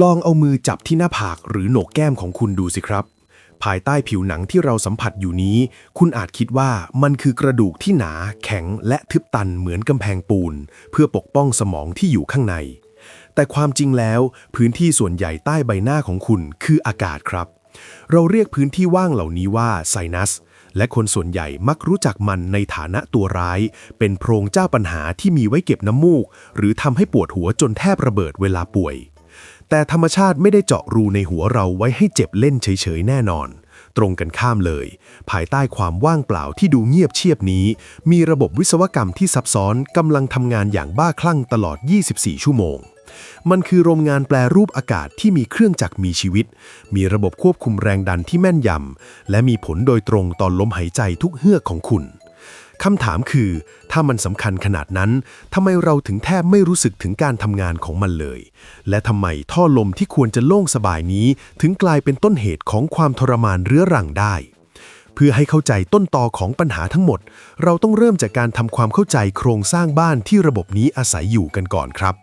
ลองเอามือจับที่หน้าผากหรือโหนกแก้มของคุณดูสิครับ ภายใต้ผิวหนังที่เราสัมผัสอยู่นี้ คุณอาจคิดว่ามันคือกระดูกที่หนา แข็งและทึบตันเหมือนกำแพงปูน เพื่อปกป้องสมองที่อยู่ข้างใน แต่ความจริงแล้ว พื้นที่ส่วนใหญ่ใต้ใบหน้าของคุณคืออากาศครับ เราเรียกพื้นที่ว่างเหล่านี้ว่าไซนัสและคนส่วนใหญ่มักรู้จักมันในฐานะตัวร้าย เป็นโพรงเจ้าปัญหาที่มีไว้เก็บน้ำมูก หรือทำให้ปวดหัวจนแทบระเบิดเวลาป่วย แต่ธรรมชาติไม่ได้เจาะรูในหัวเราไว้ให้เจ็บเล่นเฉยๆแน่นอน ตรงกันข้ามเลย ภายใต้ความว่างเปล่าที่ดูเงียบเชียบนี้ มีระบบวิศวกรรมที่ซับซ้อนกำลังทำงานอย่างบ้าคลั่งตลอด 24 ชั่วโมงมันคือโรงงานแปลรูปอากาศที่มีเครื่องจักรมีชีวิต มีระบบควบคุมแรงดันที่แม่นยำ และมีผลโดยตรงต่อลมหายใจทุกเฮือกของคุณ คำถามคือ ถ้ามันสำคัญขนาดนั้นทำไมเราถึงแทบไม่รู้สึกถึงการทำงานของมันเลย และทำไมท่อลมที่ควรจะโล่งสบายนี้ ถึงกลายเป็นต้นเหตุของความทรมานเรื้อรังได้ เพื่อให้เข้าใจต้นตอของปัญหาทั้งหมด เราต้องเริ่มจากการทำความเข้าใจโครงสร้างบ้านที่ระบบนี้อาศัยอยู่กันก่อนครับ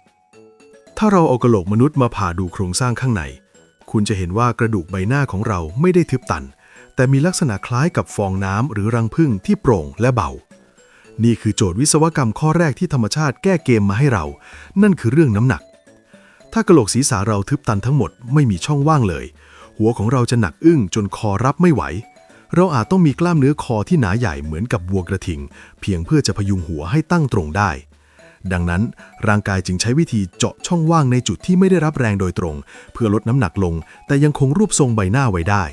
ถ้าเราเอากระโหลกมนุษย์มาผ่าดูโครงสร้างข้างใน คุณจะเห็นว่ากระดูกใบหน้าของเราไม่ได้ทึบตัน แต่มีลักษณะคล้ายกับฟองน้ำหรือรังผึ้งที่โปร่งและเบา นี่คือโจทย์วิศวกรรมข้อแรกที่ธรรมชาติแก้เกมมาให้เรา นั่นคือเรื่องน้ำหนัก ถ้ากระโหลกศีรษะเราทึบตันทั้งหมดไม่มีช่องว่างเลย หัวของเราจะหนักอึ้งจนคอรับไม่ไหว เราอาจต้องมีกล้ามเนื้อคอที่หนาใหญ่เหมือนกับวัวกระทิง เพียงเพื่อจะพยุงหัวให้ตั้งตรงได้ดังนั้นร่างกายจึงใช้วิธีเจาะช่องว่างในจุดที่ไม่ได้รับแรงโดยตรง เพื่อลดน้ำหนักลง แต่ยังคงรูปทรงใบหน้าไว้ได้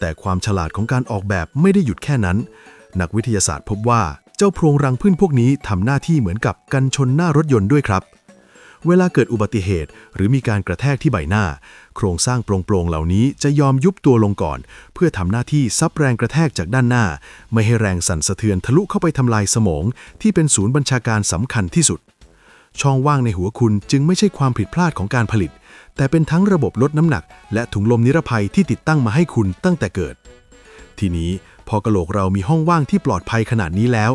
แต่ความฉลาดของการออกแบบไม่ได้หยุดแค่นั้น นักวิทยาศาสตร์พบว่าเจ้าโพรงรังผึ้งพวกนี้ทำหน้าที่เหมือนกับกันชนหน้ารถยนต์ด้วยครับ เวลาเกิดอุบัติเหตุ หรือมีการกระแทกที่ใบหน้า โครงสร้างโปร่งๆเหล่านี้จะยอมยุบตัวลงก่อน เพื่อทำหน้าที่ซับแรงกระแทกจากด้านหน้า ไม่ให้แรงสั่นสะเทือนทะลุเข้าไปทำลายสมอง ที่เป็นศูนย์บัญชาการสำคัญที่สุด ช่องว่างในหัวคุณจึงไม่ใช่ความผิดพลาดของการผลิต แต่เป็นทั้งระบบลดน้ำหนัก และถุงลมนิรภัยที่ติดตั้งมาให้คุณตั้งแต่เกิด ทีนี้พอกระโหลกเรามีห้องว่างที่ปลอดภัยขนาดนี้แล้ว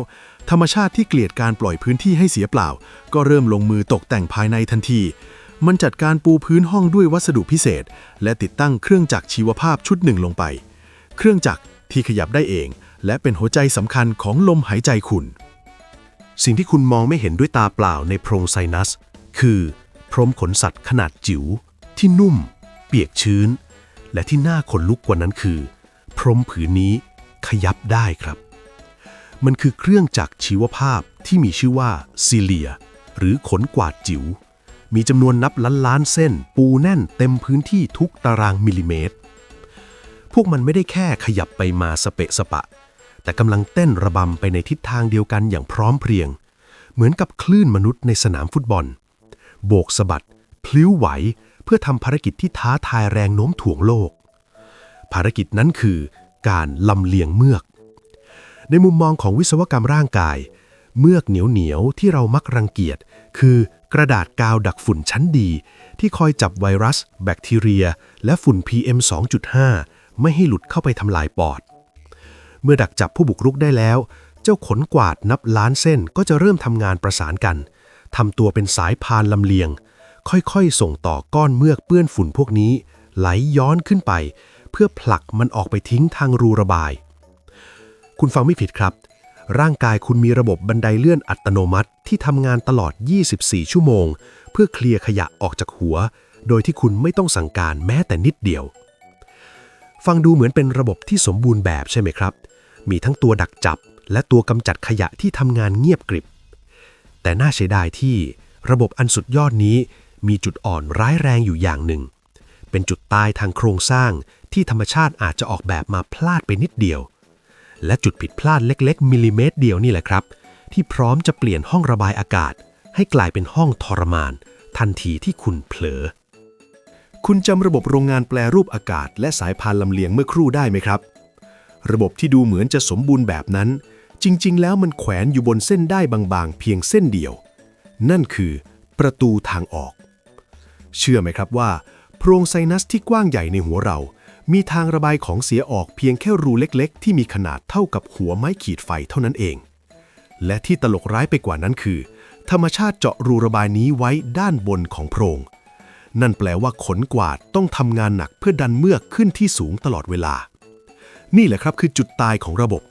ธรรมชาติที่เกลียดการปล่อยพื้นที่ให้เสียเปล่า ก็เริ่มลงมือตกแต่งภายในทันที มันจัดการปูพื้นห้องด้วยวัสดุพิเศษ และติดตั้งเครื่องจักรชีวภาพชุดหนึ่งลงไป เครื่องจักรที่ขยับได้เอง และเป็นหัวใจสำคัญของลมหายใจคุณ สิ่งที่คุณมองไม่เห็นด้วยตาเปล่าในโพรงไซนัส คือพรมขนสัตว์ขนาดจิ๋วที่นุ่ม เปียกชื้น และที่น่าขนลุกกว่านั้นคือ พรมผืนนี้ขยับได้ครับ มันคือเครื่องจักรชีวภาพที่มีชื่อว่าซีเลีย หรือขนกวาดจิ๋วมีจำนวนนับล้านล้านเส้น ปูแน่นเต็มพื้นที่ทุกตารางมิลลิเมตร พวกมันไม่ได้แค่ขยับไปมาสเปะสปะ แต่กำลังเต้นระบำไปในทิศทางเดียวกันอย่างพร้อมเพรียง เหมือนกับคลื่นมนุษย์ในสนามฟุตบอล โบกสะบัด พลิ้วไหว เพื่อทำภารกิจที่ท้าทายแรงโน้มถ่วงโลก ภารกิจนั้นคือการลำเลียงเมือก ในมุมมองของวิศวกรรมร่างกาย เมือกเหนียวเหนียวๆที่เรามักรังเกียจ คือกระดาษกาวดักฝุ่นชั้นดี ที่คอยจับไวรัส แบคทีเรีย และฝุ่น PM 2.5 ไม่ให้หลุดเข้าไปทำลายปอด เมื่อดักจับผู้บุกรุกได้แล้ว เจ้าขนกวาดนับล้านเส้นก็จะเริ่มทำงานประสานกันทำตัวเป็นสายพานลำเลียง ค่อยๆ ส่งต่อก้อนเมือกเปื้อนฝุ่นพวกนี้ ไหลย้อนขึ้นไป เพื่อผลักมันออกไปทิ้งทางรูระบาย คุณฟังไม่ผิดครับ ร่างกายคุณมีระบบบันไดเลื่อนอัตโนมัติที่ทำงานตลอด 24 ชั่วโมง เพื่อเคลียร์ขยะออกจากหัว โดยที่คุณไม่ต้องสั่งการแม้แต่นิดเดียว ฟังดูเหมือนเป็นระบบที่สมบูรณ์แบบใช่ไหมครับ มีทั้งตัวดักจับ และตัวกำจัดขยะที่ทำงานเงียบกริบ แต่น่าเสียดายที่ระบบอันสุดยอดนี้มีจุดอ่อนร้ายแรงอยู่อย่างหนึ่ง เป็นจุดตายทางโครงสร้างที่ธรรมชาติอาจจะออกแบบมาพลาดไปนิดเดียว และจุดผิดพลาดเล็กๆ มิลลิเมตรเดียวนี่แหละครับ ที่พร้อมจะเปลี่ยนห้องระบายอากาศ ให้กลายเป็นห้องทรมาน ทันทีที่คุณเผลอ คุณจำระบบโรงงานแปลรูปอากาศ และสายพานลำเลียงเมื่อครู่ได้ไหมครับ ระบบที่ดูเหมือนจะสมบูรณ์แบบนั้น จริงๆ แล้วมันแขวนอยู่บนเส้นได้บางๆ เพียงเส้นเดียว นั่นคือ ประตูทางออก เชื่อไหมครับว่าโพรงไซนัสที่กว้างใหญ่ในหัวเรา มีทางระบายของเสียออกเพียงแค่รูเล็กๆ ที่มีขนาดเท่ากับหัวไม้ขีดไฟเท่านั้นเอง และที่ตลกร้ายไปกว่านั้นคือ ธรรมชาติเจาะรูระบายนี้ไว้ด้านบนของโพรง นั่นแปลว่าขนกวาดต้องทำงานหนักเพื่อดันเมือกขึ้นที่สูงตลอดเวลา นี่แหละครับคือจุดตายของระบบ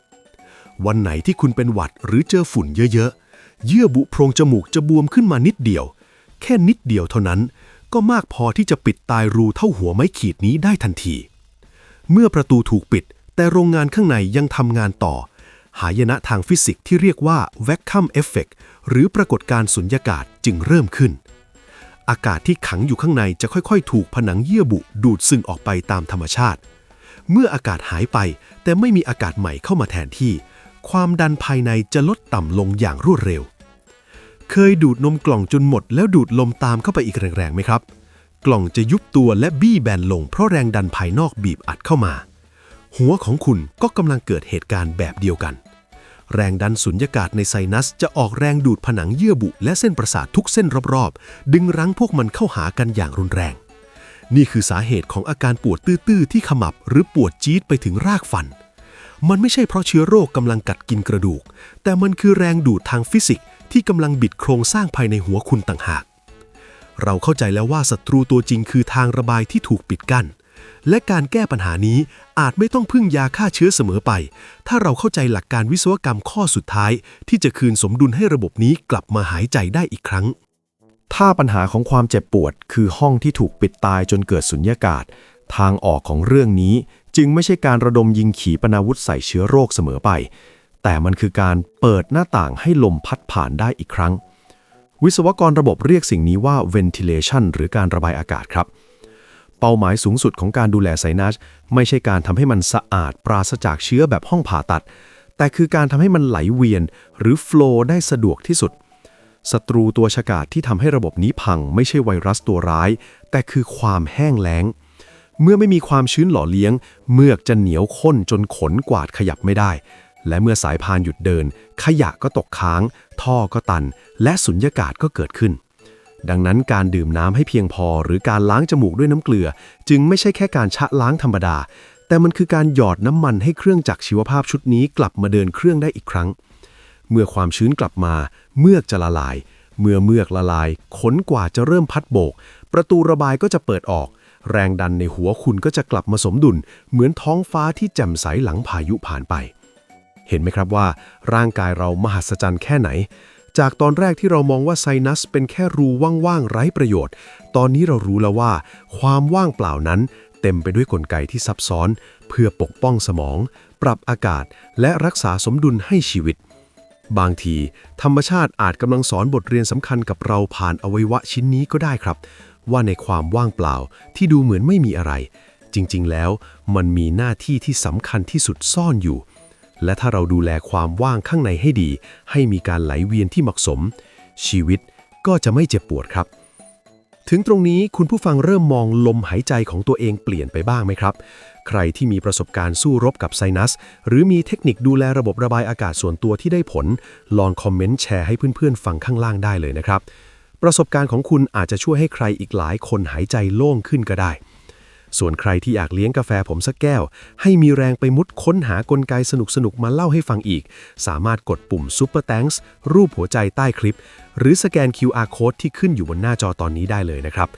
วันไหนที่คุณเป็นหวัดหรือเจอฝุ่นเยอะๆ เยื่อบุโพรงจมูกจะบวมขึ้นมานิดเดียว แค่นิดเดียวเท่านั้น ก็มากพอที่จะปิดตายรูเท่าหัวไม้ขีดนี้ได้ทันที เมื่อประตูถูกปิด แต่โรงงานข้างในยังทำงานต่อ หายนะทางฟิสิกส์ที่เรียกว่า vacuum effect หรือปรากฏการณ์สุญญากาศจึงเริ่มขึ้น อากาศที่ขังอยู่ข้างในจะค่อยๆ ถูกผนังเยื่อบุดูดซึมออกไปตามธรรมชาติ เมื่ออากาศหายไป แต่ไม่มีอากาศใหม่เข้ามาแทนที่ ความดันภายในจะลดต่ำลงอย่างรวดเร็ว เคยดูดนมกล่องจนหมด แล้วดูดลมตามเข้าไปอีกแรงๆไหมครับ กล่องจะยุบตัวและบี้แบนลงเพราะแรงดันภายนอกบีบอัดเข้ามา หัวของคุณก็กำลังเกิดเหตุการณ์แบบเดียวกัน แรงดันสุญญากาศในไซนัส จะออกแรงดูดผนังเยื่อบุ และเส้นประสาททุกเส้นรอบๆ ดึงรั้งพวกมันเข้าหากันอย่างรุนแรง นี่คือสาเหตุของอาการปวดตื้อๆที่ขมับหรือปวดจี๊ดไปถึงรากฟัน มันไม่ใช่เพราะเชื้อโรคกำลังกัดกินกระดูก แต่มันคือแรงดูดทางฟิสิกส์ที่กำลังบิดโครงสร้างภายในหัวคุณต่างหาก เราเข้าใจแล้วว่าศัตรูตัวจริงคือทางระบายที่ถูกปิดกั้น และการแก้ปัญหานี้อาจไม่ต้องพึ่งยาฆ่าเชื้อเสมอไป ถ้าเราเข้าใจหลักการวิศวกรรมข้อสุดท้าย ที่จะคืนสมดุลให้ระบบนี้กลับมาหายใจได้อีกครั้ง ถ้าปัญหาของความเจ็บปวด คือห้องที่ถูกปิดตายจนเกิดสุญญากาศ ทางออกของเรื่องนี้จึงไม่ใช่การระดมยิงขีปนาวุธใส่เชื้อโรคเสมอไป แต่มันคือการเปิดหน้าต่างให้ลมพัดผ่านได้อีกครั้ง วิศวกรระบบเรียกสิ่งนี้ว่า ventilation หรือการระบายอากาศครับ เป้าหมายสูงสุดของการดูแลไซนัสไม่ใช่การทำให้มันสะอาดปราศจากเชื้อแบบห้องผ่าตัด แต่คือการทำให้มันไหลเวียน หรือ flow ได้สะดวกที่สุด ศัตรูตัวฉกาจที่ทำให้ระบบนี้พังไม่ใช่ไวรัสตัวร้าย แต่คือความแห้งแล้ง เมื่อไม่มีความชื้นหล่อเลี้ยง เมือกจะเหนียวข้นจนขนกวาดขยับไม่ได้ และเมื่อสายพานหยุดเดิน ขยะก็ตกค้าง ท่อก็ตัน และสุญญากาศก็เกิดขึ้น ดังนั้นการดื่มน้ำให้เพียงพอ หรือการล้างจมูกด้วยน้ำเกลือ จึงไม่ใช่แค่การชะล้างธรรมดา แต่มันคือการหยอดน้ำมันให้เครื่องจักรชีวภาพชุดนี้กลับมาเดินเครื่องได้อีกครั้ง เมื่อความชื้นกลับมา เมือกจะละลาย เมื่อเมือกละลาย ขนกว่าจะเริ่มพัดโบก ประตูระบายก็จะเปิดออก แรงดันในหัวคุณก็จะกลับมาสมดุล เหมือนท้องฟ้าที่แจ่มใสหลังพายุผ่านไป เห็นไหมครับว่า ร่างกายเรามหัศจรรย์แค่ไหน จากตอนแรกที่เรามองว่าไซนัสเป็นแค่รูว่างๆไร้ประโยชน์ ตอนนี้เรารู้แล้วว่า ความว่างเปล่านั้นเต็มไปด้วยกลไกที่ซับซ้อน เพื่อปกป้องสมอง ปรับอากาศ และรักษาสมดุลให้ชีวิต บางที ธรรมชาติอาจกำลังสอนบทเรียนสำคัญกับเราผ่านอวัยวะชิ้นนี้ก็ได้ครับ ว่าในความว่างเปล่าที่ดูเหมือนไม่มีอะไร จริงๆ แล้วมันมีหน้าที่ที่สำคัญที่สุดซ่อนอยู่ และถ้าเราดูแลความว่างข้างในให้ดี ให้มีการไหลเวียนที่เหมาะสม ชีวิตก็จะไม่เจ็บปวดครับ ถึงตรงนี้คุณผู้ฟังเริ่มมองลมหายใจของตัวเองเปลี่ยนไปบ้างไหมครับ ใครที่มีประสบการณ์สู้รบกับไซนัส หรือมีเทคนิคดูแลระบบระบายอากาศส่วนตัวที่ได้ผล ลองคอมเมนต์แชร์ให้เพื่อนๆฟังข้างล่างได้เลยนะครับ ประสบการณ์ของคุณอาจจะช่วยให้ใครอีกหลายคนหายใจโล่งขึ้นก็ได้ ส่วนใครที่อยากเลี้ยงกาแฟผมสักแก้ว ให้มีแรงไปมุดค้นหากลไกสนุกๆ มาเล่าให้ฟังอีก สามารถกดปุ่ม Super Thanks รูปหัวใจใต้คลิป หรือสแกน QR Code ที่ขึ้นอยู่บนหน้าจอตอนนี้ได้เลยนะครับ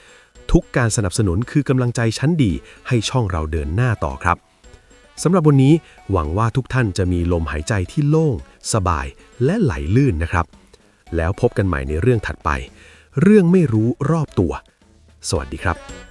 ทุกการสนับสนุนคือกำลังใจชั้นดีให้ช่องเราเดินหน้าต่อครับสำหรับวันนี้หวังว่าทุกท่านจะมีลมหายใจที่โล่ง สบาย และไหลลื่นนะครับ แล้วพบกันใหม่ในเรื่องถัดไป เรื่องไม่รู้รอบตัว สวัสดีครับ